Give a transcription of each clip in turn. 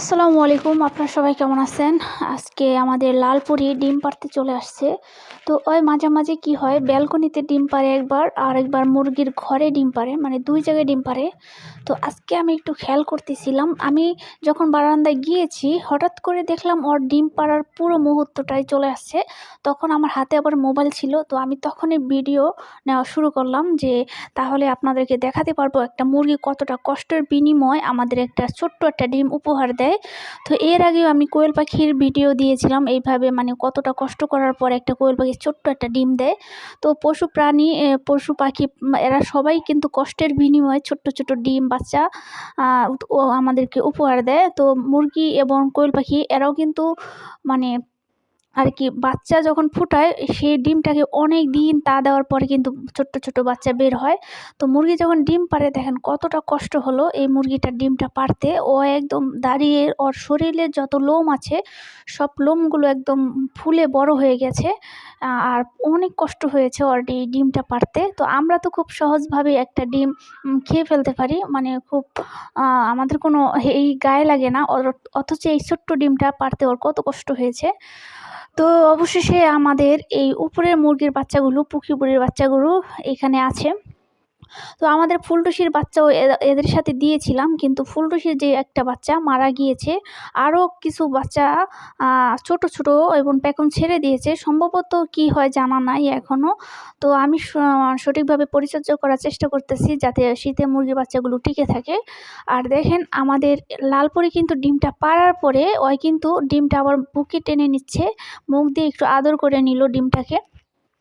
আসসালামু আলাইকুম, আপনারা সবাই কেমন আছেন? আজকে আমাদের লালপুরি ডিম পাড়তে চলে আসছে। তো ওই মাঝে মাঝে কি হয়, ব্যালকনিতে ডিম পারে একবার, আর একবার মুরগির ঘরে ডিম পারে মানে দুই জায়গায় ডিম পারে তো আজকে আমি একটু খেয়াল করতেছিলাম, আমি যখন বারান্দায় গিয়েছি, হঠাৎ করে দেখলাম ওর ডিম পাড়ার পুরো মুহূর্তটাই চলে আসছে। তখন আমার হাতে আবার মোবাইল ছিল, তো আমি তখনই ভিডিও নেওয়া শুরু করলাম যে, তাহলে আপনাদেরকে দেখাতে পারব একটা মুরগি কতটা কষ্টের বিনিময় আমাদের একটা ছোট্ট একটা ডিম উপহার দেয়। তো এর আগেও আমি কোয়েল পাখির ভিডিও দিয়েছিলাম। এইভাবে মানে কতটা কষ্ট করার পর একটা কোয়েল পাখি ছোট্ট একটা ডিম দেয়। তো পশু প্রাণী পশু পাখি এরা সবাই কিন্তু কষ্টের বিনিময়ে ছোট্ট ছোট্ট ডিম, বাচ্চা আমাদেরকে উপহার দেয়। তো মুরগি এবং কোয়েল পাখি, এরাও কিন্তু মানে আর কি বাচ্চা যখন ফুটায় সেই ডিমটাকে অনেক দিন তা দেওয়ার পরে কিন্তু ছোট্ট ছোট্ট বাচ্চা বের হয়। তো মুরগি যখন ডিম পাড়ে, দেখেন কতটা কষ্ট হলো এই মুরগিটার ডিমটা পারতে ও একদম দাঁড়িয়ে, ওর শরীরের যত লোম আছে, সব লোমগুলো একদম ফুলে বড় হয়ে গেছে। আর অনেক কষ্ট হয়েছে ওর এই ডিমটা পারতে তো আমরা তো খুব সহজভাবে একটা ডিম খেয়ে ফেলতে পারি। মানে খুব আমাদের কোনো এই গায়ে লাগে না। অথচ এই ছোট্ট ডিমটা পারতে ওর কত কষ্ট হয়েছে। তো অবশেষে আমাদের এই উপরের মুরগির বাচ্চাগুলো পুকুরের বাচ্চাগুলো এখানে আছে। তো আমাদের ফুলটুসির বাচ্চাও এদের সাথে দিয়েছিলাম, কিন্তু ফুলটুসির যে একটা বাচ্চা মারা গিয়েছে, আরও কিছু বাচ্চা ছোট ছোট এবং পেখম ছেড়ে দিয়েছে। সম্ভবত কি হয় জানা নাই এখনও তো আমি সঠিকভাবে পরিচর্যা করার চেষ্টা করতেছি যাতে শীতে মুরগির বাচ্চাগুলো টিকে থাকে। আর দেখেন আমাদের লালপরি কিন্তু ডিমটা পাড়ার পরে ওই কিন্তু ডিমটা আবার বুকে টেনে নিচ্ছে, মুখ দিয়ে একটু আদর করে নিল ডিমটাকে।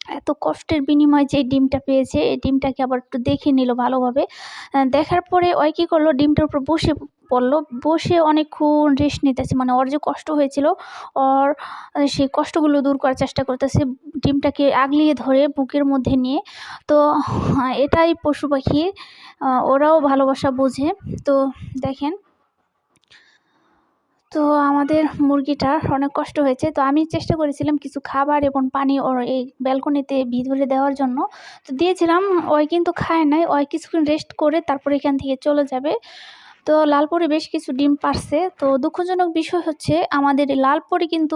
এত কষ্টের বিনিময়ে যে ডিমটা পেয়েছে, এই ডিমটাকে আবার একটু দেখে নিল ভালোভাবে। দেখার পরে ওই কী করল? ডিমটার উপর বসে পড়ল। বসে অনেকক্ষণ রেস্ট নিতেছে। মানে ওর যে কষ্ট হয়েছিল, ওর সেই কষ্টগুলো দূর করার চেষ্টা করতেছে ডিমটাকে আগলিয়ে ধরে বুকের মধ্যে নিয়ে। তো, এটাই পশু পাখি ওরাও ভালোবাসা বোঝে। তো, দেখেন তো আমাদের মুরগিটার অনেক কষ্ট হয়েছে। তো আমি চেষ্টা করেছিলাম কিছু খাবার এবং পানি ওর এই ব্যালকনিতে ভিতরে দেওয়ার জন্য। তো দিয়েছিলাম, ওই কিন্তু খায় নাই। ওই কিছুক্ষণ রেস্ট করে তারপর এখান থেকে চলে যাবে। তো লালপুরে বেশ কিছু ডিম পারছে। তো দুঃখজনক বিষয় হচ্ছে, আমাদের লালপুরে কিন্তু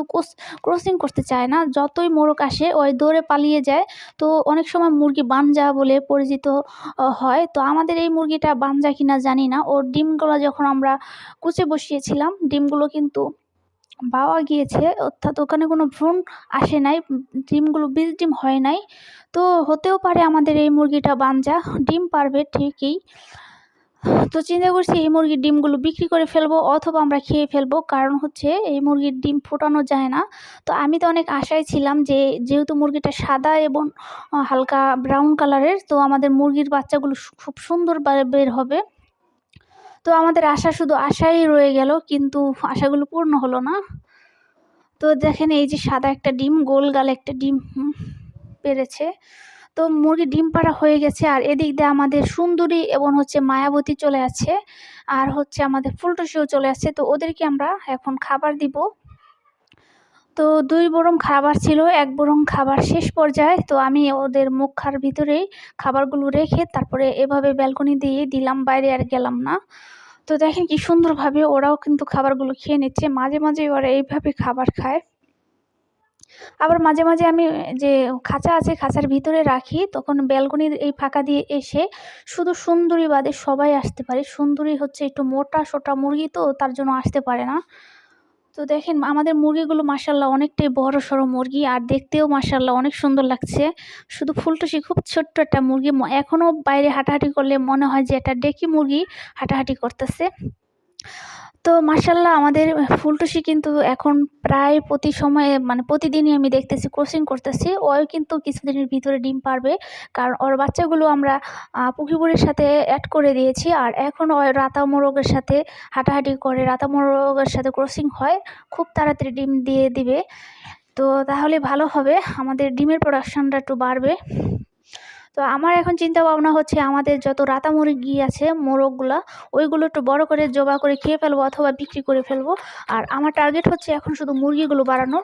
ক্রসিং করতে চায় না। যতই মোরগ আসে ওই দৌড়ে পালিয়ে যায়। তো অনেক সময় মুরগি বানজা বলে পরিচিত হয়। তো আমাদের এই মুরগিটা বানজা কিনা জানি না। ওর ডিমগুলো যখন আমরা কুচে বসিয়েছিলাম, ডিমগুলো কিন্তু পাওয়া গিয়েছে। অর্থাৎ ওখানে কোনো ভ্রূণ আসে নাই। ডিমগুলো বীজ ডিম হয় নাই। তো হতেও পারে আমাদের এই মুরগিটা বানজা ডিম পারবে ঠিকই। তো চিন্তা করছি এই মুরগির ডিমগুলো বিক্রি করে ফেলব অথবা আমরা খেয়ে ফেলব, কারণ হচ্ছে এই মুরগির ডিম ফোটানো যায় না। তো আমি তো অনেক আশায় ছিলাম যে যেহেতু মুরগিটা সাদা এবং হালকা ব্রাউন কালারের তো আমাদের মুরগির বাচ্চাগুলো খুব সুন্দরভাবে বের হবে। তো আমাদের আশা শুধু আশাই রয়ে গেল, কিন্তু আশাগুলো পূর্ণ হলো না। তো দেখেন এই যে সাদা একটা ডিম, গোল গাল একটা ডিম পেরেছে। তো মুরগি ডিম পাড়া হয়ে গেছে। আর এদিক দিয়ে আমাদের সুন্দরী এবং হচ্ছে মায়াবতী চলে আছে আর হচ্ছে আমাদের ফুলটুসিও চলে আসছে তো ওদেরকে আমরা এখন খাবার দিব। তো দুই বরং খাবার ছিল, এক বরং খাবার শেষ পর্যায়ে। তো আমি ওদের মুখার ভিতরেই খাবারগুলো রেখে তারপরে এভাবে ব্যালকনি দিয়ে দিলাম, বাইরে আর গেলাম না। তো দেখেন কি সুন্দরভাবে ওরাও কিন্তু খাবারগুলো খেয়ে নিচ্ছে। মাঝে মাঝে ওরা এইভাবে খাবার খায়। আবার মাঝে মাঝে আমি যে খাঁচা আছে খাঁচার ভিতরে রাখি, তখন ব্যালকনির এই ফাঁকা দিয়ে এসে শুধু সুন্দরী বাদে সবাই আসতে পারে। সুন্দরী হচ্ছে একটু মোটা সোটা মুরগি তো, তার জন্য আসতে পারে না। তো দেখেন, আমাদের মুরগিগুলো মাসাল্লাহ অনেকটাই বড় সড়ো মুরগি, আর দেখতেও মাসাল্লাহ অনেক সুন্দর লাগছে। শুধু ফুলটুসি খুব ছোট্ট একটা মুরগি এখনও বাইরে হাঁটাহাঁটি করলে মনে হয় যে একটা ডেকি মুরগি হাঁটাহাঁটি করতেছে। তো মাসাল্লাহ আমাদের ফুলটুসি কিন্তু এখন প্রায় প্রতি সময়ে মানে প্রতিদিনই আমি দেখতেছি ক্রসিং করতেছি। ওই কিন্তু কিছুদিনের ভিতরে ডিম পারবে। কারণ ওর বাচ্চাগুলো আমরা আহ, পুকুরের সাথে অ্যাড করে দিয়েছি। আর এখন ওই রাতা মোরগের সাথে হাঁটাহাঁটি করে রাতা মোরগের সাথে ক্রসিং হয়। খুব তাড়াতাড়ি ডিম দিয়ে দিবে। তো তাহলে ভালো হবে। আমাদের ডিমের প্রোডাকশানটা একটু বাড়বে। তো আমার এখন চিন্তা ভাবনা হচ্ছে আমাদের যত রাতা মুরগি আছে, মোরগগুলা, ওইগুলো একটু বড় করে জবা করে খেয়ে ফেলব অথবা বিক্রি করে ফেলব। আর আমার টার্গেট হচ্ছে এখন শুধু মুরগিগুলো বাড়ানো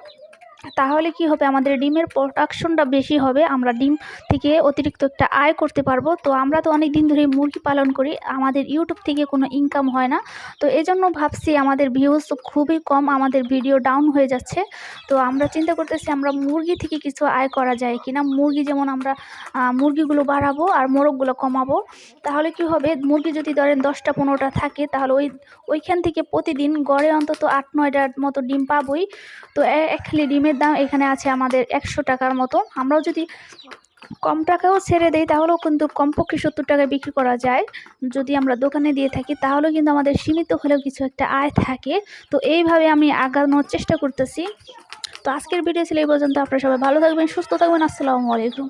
তাহলে কি হবে? আমাদের ডিমের প্রোডাকশনটা বেশি হবে। আমরা ডিম থেকে অতিরিক্ত একটা আয় করতে পারব। তো আমরা তো অনেক দিন ধরে মুরগি পালন করি। আমাদের ইউটিউব থেকে কোনো ইনকাম হয় না। তো এই জন্য ভাবছি আমাদের ভিউজ খুবই কম। আমাদের ভিডিও ডাউন হয়ে যাচ্ছে। তো আমরা চিন্তা করতেছি আমরা মুরগি থেকে কিছু আয় করা যায় কিনা। মুরগি যেমন আমরা মুরগিগুলো বাড়াবো আর মোরগগুলো কমাবো। তাহলে কি হবে? মুরগি যদি ধরেন দশটা, পনেরোটা থাকে, তাহলে ওই, ওইখান থেকে প্রতিদিন গড়ে অন্তত আট, নয়টার মতো ডিম পাবোই। তো এক খালি ডিমের দাম এখানে আছে আমাদের একশো টাকার মতো। আমরাও যদি কম টাকাও ছেড়ে দেই, তাহলেও কিন্তু কমপক্ষে সত্তর টাকায় বিক্রি করা যায়। যদি আমরা দোকানে দিয়ে থাকি, তাহলেও কিন্তু আমাদের সীমিত হলেও কিছু একটা আয় থাকে। তো এইভাবে আমি আগানোর চেষ্টা করতেছি। তো আজকের ভিডিও ছিল এই পর্যন্ত। আপনারা সবাই ভালো থাকবেন, সুস্থ থাকবেন। আসসালামু আলাইকুম।